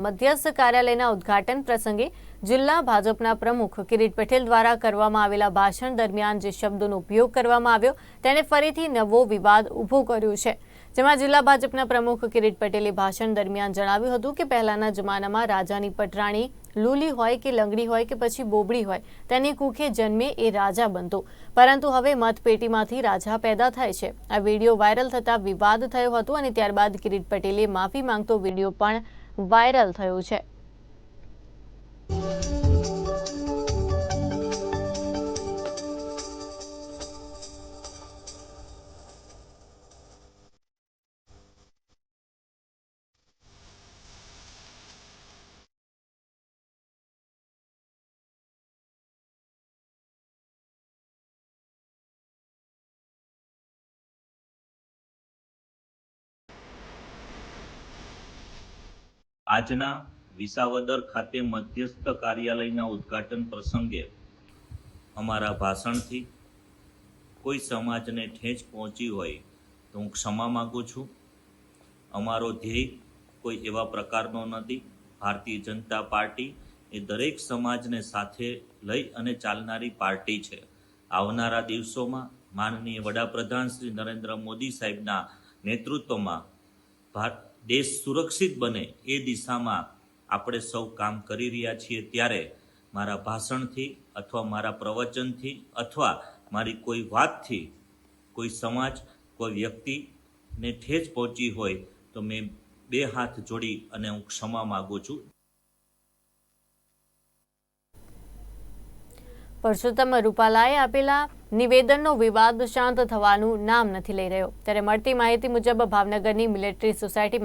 મધ્યસ્થ કાર્યાલયના ઉદ્ઘાટન પ્રસંગે જિલ્લા ભાજપના પ્રમુખ કિરીટ પટેલ દ્વારા કરવામાં આવેલા ભાષણ દરમિયાન જે શબ્દોનો ઉપયોગ કરવામાં આવ્યો તેને ફરીથી નવો વિવાદ ઊભો કર્યો છે. જેમાં જિલ્લા ભાજપના પ્રમુખ કિરીટ પટેલે ભાષણ દરમિયાન જણાવ્યું હતું કે પહેલાના જમાનામાં રાજાની પટરાણી લૂલી હોય કે લંગડી હોય કે પછી બોબડી હોય તેની કુખે જન્મે એ રાજા બનતો. પરંતુ હવે મતપેટીમાંથી રાજા પેદા થાય છે. આ વીડિયો વાયરલ થતા વિવાદ થયો હતો અને ત્યારબાદ કિરીટ પટેલે માફી માંગતો વીડિયો પણ વાયરલ થયું છે. આજના વિસાવદર ખાતે મધ્યસ્થ કાર્યાલયના ઉદ્ઘાટન પ્રસંગે અમારા ભાષણથી કોઈ સમાજને ઠેંચ પહોંચી હોય તો હું ક્ષમા માગું છું. અમારો ધ્યેય કોઈ એવા પ્રકારનો નથી. ભારતીય જનતા પાર્ટી એ દરેક સમાજને સાથે લઈ અને ચાલનારી પાર્ટી છે. આવનારા દિવસોમાં માનનીય વડાપ્રધાન શ્રી નરેન્દ્ર મોદી સાહેબના નેતૃત્વમાં ભાર દેશ સુરક્ષિત બને એ દિશામાં આપણે સૌ કામ કરી રહ્યા છીએ ત્યારે મારા ભાષણથી અથવા મારા પ્રવચનથી અથવા મારી કોઈ વાતથી કોઈ સમાજ, કોઈ વ્યક્તિને ઠેચ પહોંચી હોય તો મેં બે હાથ જોડી અને હું ક્ષમા માગું છું. પરસોત્તમ રૂપાલાએ આપેલા નિવેદનનો વિવાદ શાંત થવાનું નામ નથી લઈ રહ્યો. ત્યારે મળતી માહિતી મુજબ ભાવનગરની મિલિટરી સોસાયટીમાં